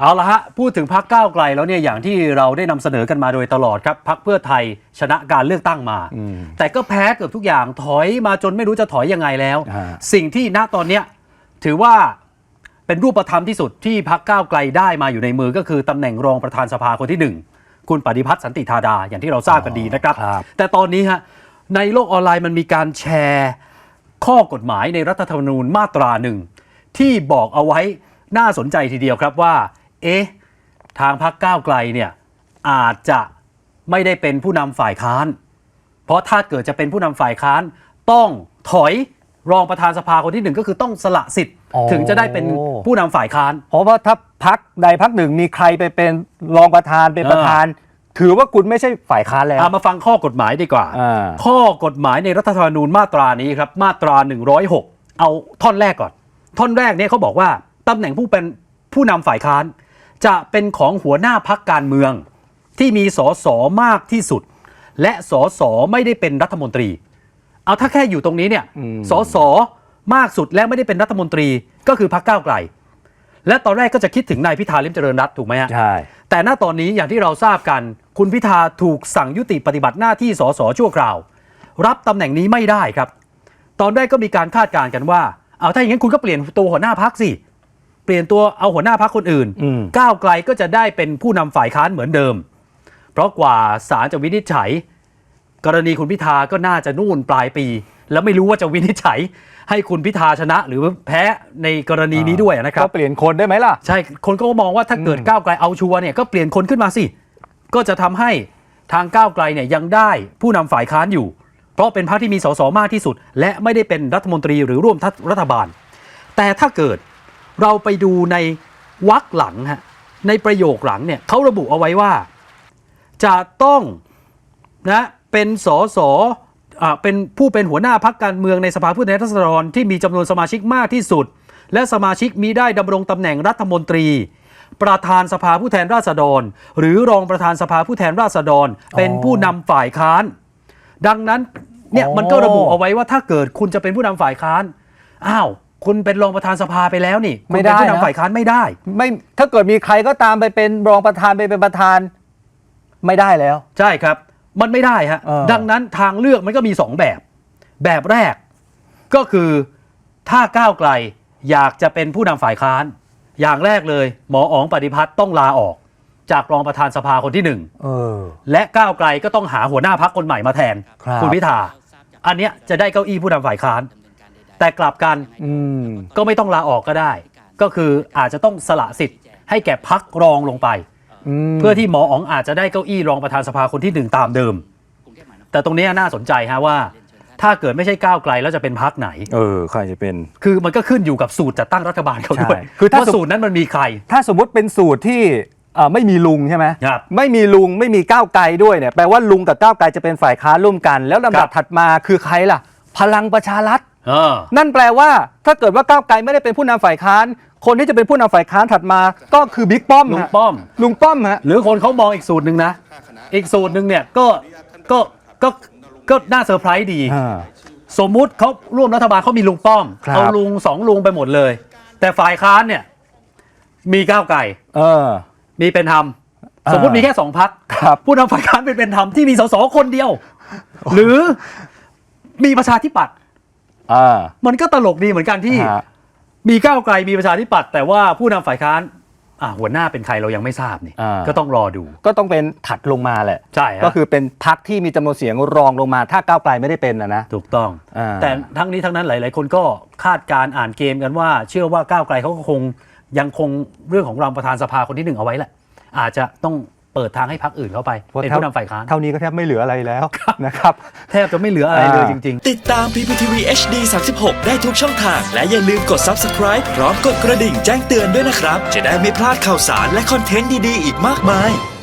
เอาละฮะ พูดถึงพักก้าวไกลแล้วเนี่ยอย่างที่เราได้นำเสนอกันมาโดยตลอดครับพักเพื่อไทยชนะการเลือกตั้งมาอืมแต่ก็แพ้เกือบทุกอย่างถอยมาจนไม่รู้จะถอยยังไงแล้วฮะสิ่งที่ณตอนเนี้ยถือว่าเป็นรูปธรรมที่สุดที่พักก้าวไกลได้มาอยู่ในมือก็คือตำแหน่งรองประธานสภาคนที่หนึ่งคุณปฏิพัฒน์สันติธาดาอย่างที่เราทราบกันดีนะครับครับ แต่ตอนนี้ฮะในโลกออนไลน์มันมีการแชร์ข้อกฎหมายในรัฐธรรมนูญมาตราหนึ่งที่บอกเอาไว้น่าสนใจทีเดียวครับว่า เอ๊ะทางพักก้าวไกลเนี่ยอาจจะไม่ได้เป็นผู้นำฝ่ายค้าน เพราะถ้าเกิดจะเป็นผู้นำฝ่ายค้านต้องถอยรองประธานสภาคนที่หนึ่งก็คือต้องสละสิทธิ์อ๋อ ถึงจะได้เป็นผู้นำฝ่ายค้าน เพราะว่าถ้าพักใดพักหนึ่งมีใครไปเป็นรองประธานเป็นประธาน ถือว่าคุณไม่ใช่ฝ่ายค้านแล้ว เอามาฟังข้อกฎหมายดีกว่า อ่า ข้อกฎหมายในรัฐธรรมนูญมาตรานี้ครับ มาตรา 106 เอาท่อนแรกก่อน ท่อนแรกเนี่ยเขาบอกว่าตำแหน่งผู้เป็นผู้นำฝ่ายค้าน จะเป็นของหัวหน้าพักการเมือง ที่มีสสมากที่สุด และสสไม่ได้เป็นรัฐมนตรี เอาถ้าแค่อยู่ตรงนี้เนี่ยอืมสสมากสุดและไม่ได้เป็นรัฐมนตรีก็คือพักก้าวไกล และตอนแรกก็จะคิดถึงนายพิธาลิมเจริญรัตน์ถูกไหมฮะใช่แต่ณตอนนี้อย่างที่เราทราบกัน คุณพิธาถูกสั่งยุติปฏิบัติหน้าที่สสชั่วคราว รับตำแหน่งนี้ไม่ได้ครับ ตอนแรกก็มีการคาดการณ์กันว่าเอาถ้าอย่างนั้นคุณก็เปลี่ยนตัวหัวหน้าพักสิ เปลี่ยนตัวเอาหัวหน้าพักคนอื่นอืมก้าวไกลก็จะได้เป็นผู้นำฝ่ายค้านเหมือนเดิม เพราะกว่าศาลจะวินิจฉัย กรณีคุณพิธาก็น่าจะนู่นปลายปี แล้วไม่รู้ว่าจะวินิจฉัย ให้คุณพิธาชนะ หรือแพ้ในกรณีนี้ด้วยนะครับก็เปลี่ยนคนได้ไหมล่ะใช่คนก็มองว่าถ้าเกิดอืมก้าวไกลเอาชัวร์เนี่ยก็เปลี่ยนคนขึ้นมาสิก็จะทำให้ทางก้าวไกลเนี่ยยังได้ผู้นำฝ่ายค้านอยู่ เพราะเป็นพรรคที่มีสสมากที่สุด และไม่ได้เป็นรัฐมนตรีหรือร่วมรัฐบาล แต่ถ้าเกิด เราไปดูในวรรคหลังฮะในประโยคหลังเนี่ยเขาระบุเอาไว้ว่า จะต้องนะเป็นสสอ่าเป็นผู้เป็นหัวหน้าพักการเมืองในสภาผู้แทนราษฎรที่มีจำนวนสมาชิกมากที่สุด และสมาชิกมีได้ดำรงตำแหน่งรัฐมนตรี ประธานสภาผู้แทนราษฎร หรือรองประธานสภาผู้แทนราษฎร เป็นผู้นำฝ่ายค้าน ดังนั้นเนี่ยมันก็ระบุเอาไว้ว่าถ้าเกิดคุณจะเป็นผู้นำฝ่ายค้านอ้าว คุณเป็นรองประธานสภาไปแล้วนี่คุณเป็นผู้นำฝ่ายค้านไม่ได้ ไม่ถ้าเกิดมีใครก็ตามไปเป็นรองประธานไปเป็นประธานไม่ได้แล้ว ใช่ครับ มันไม่ได้ฮะ เออ ดังนั้นทางเลือกมันก็มีสองแบบ แบบแรกก็คือถ้าก้าวไกลอยากจะเป็นผู้นำฝ่ายค้าน อย่างแรกเลย หมออ๋องปฏิพัฒน์ต้องลาออก จากรองประธานสภาคนที่หนึ่ง เออ และก้าวไกลก็ต้องหาหัวหน้าพักคนใหม่มาแทนครับ ณพิธา อันเนี้ยจะได้เก้าอี้ผู้นำฝ่ายค้าน แต่กลับกันอืมก็ไม่ต้องลาออกก็ได้ ก็คืออาจจะต้องสละสิทธิ์ให้แก่พักรองลงไป มเพื่อที่หมออ๋องอาจจะได้เก้าอี้รองประธานสภาคนที่หนึ่งตามเดิม แต่ตรงเนี้ยน่าสนใจฮะว่า ถ้าเกิดไม่ใช่ก้าวไกลแล้วจะเป็นพักไหน เออใครจะเป็น คือมันก็ขึ้นอยู่กับสูตรจัดตั้งรัฐบาลเขาด้วยใช่คือถ้า ว่าสูตรนั้นมันมีใคร ถ้าสมมติเป็นสูตรที่เอ่อไม่มีลุงใช่ไหมครับไม่มีลุงไม่มีก้าวไกลด้วยเนี่ยแปลว่าลุงกับก้าวไกลจะเป็นฝ่ายค้านร่วมกัน แล้วลำครัดับบถัดมาคือใครล่ะ พลังประชารัฐเออ นั่นแปลว่าถ้าเกิดว่าก้าวไกลไม่ได้เป็นผู้นำฝ่ายค้าน คนที่จะเป็นผู้นำฝ่ายค้านถัดมา ก็คือบิ๊กป้อมลุงฮะป้อมลุงป้อมฮะหรือคนเขามองอีกสูตรหนึ่งนะ อีกสูตรหนึ่งเนี่ยก็ก็ก็ก็น่าเซอร์ไพรส์ดี สมมุติเขาร่วมรัฐบาลเขามีลุงป้อมครับเอาลุงสองลุงไปหมดเลย แต่ฝ่ายค้านเนี่ย มีก้าวไก่เออมีเป็นธรรมอ่าสมมติมีแค่สองพักครับผู้นำฝ่ายค้านเป็นเป็นธรรมที่มีสสคนเดียว หรือมีประชาธิปัตย์ อ่า มันก็ตลกดีเหมือนกันที่ ฮะ มีก้าวไกลมีประชาธิปัตย์แต่ว่าผู้นำฝ่ายค้านอ่าหัวหน้าเป็นใครเรายังไม่ทราบนี่อ่า ก็ต้องรอดู ก็ต้องเป็นถัดลงมาแหละ ใช่ฮะ ก็คือเป็นพักที่มีจำนวนเสียงรองลงมา ถ้าก้าวไกลไม่ได้เป็นนะนะ ถูกต้อง อ่า แต่ทั้งนี้ทั้งนั้นหลาย ๆ คนก็คาดการณ์อ่านเกมกันว่า เชื่อว่าก้าวไกลเขาก็คงยังคงเรื่องของรองประธานสภาคนที่หนึ่งเอาไว้แหละ อาจจะต้อง เปิดทางให้พรรคอื่นเข้าไปเพราะเป็นเท่าผู้นำฝ่ายค้าน เท่านี้ก็แทบไม่เหลืออะไรแล้วนะครับ แทบจะไม่เหลืออะไรเลยอ่าจริง ๆ ติดตาม PPTV HD 36 ได้ทุกช่องทาง และอย่าลืมกด Subscribe พร้อมกดกระดิ่งแจ้งเตือนด้วยนะครับ จะได้ไม่พลาดข่าวสารและคอนเทนต์ดี ๆ อีกมากมาย